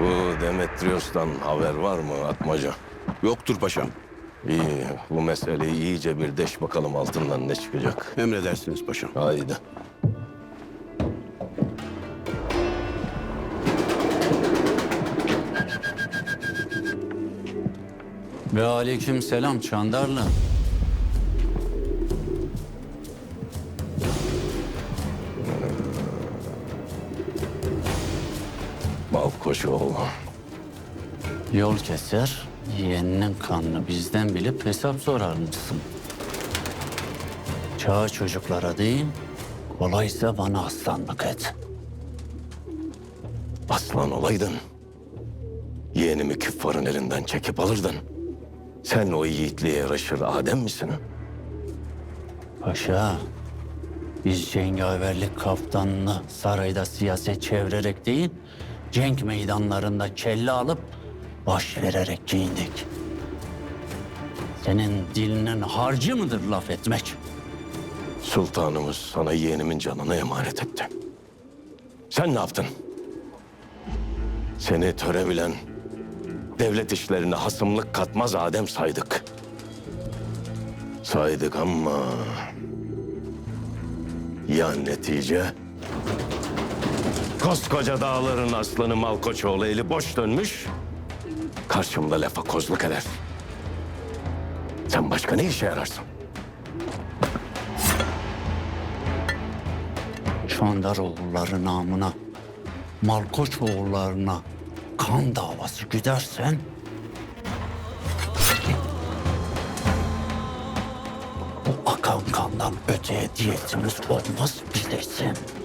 Bu Demetrios'tan haber var mı Atmaca? Yoktur paşam. İyi, bu meseleyi iyice bir deş bakalım altından ne çıkacak. Emredersiniz paşam. Haydi. Ve aleyküm selam Çandarlı. Malkoçoğlu. Yol keser, yeğeninin kanını bizden bilip hesap sorar mısın? Çağ çocuklara değil, kolaysa bana aslanlık et. Aslan olaydın. Yeğenimi küffarın elinden çekip alırdın. Sen o yiğitliğe yaraşır Adem misin? Paşa, biz cengaverlik kaftanını sarayda siyaset çevirerek değil, cenk meydanlarında kelle alıp baş vererek giyindik. Senin dilinin harcı mıdır laf etmek? Sultanımız sana yeğenimin canını emanet etti. Sen ne yaptın? Seni töre bilen, devlet işlerine hasımlık katmaz Adem saydık. Saydık ama... Ya netice? Koskoca dağların aslanı Malkoçoğlu eli boş dönmüş. Karşımda lafa kozluk eder. Sen başka ne işe yararsın? Çandaroğulları namına, Malkoç oğullarına kan davası güdersen... Bu akan kandan öteye diyetimiz olmaz bilesin.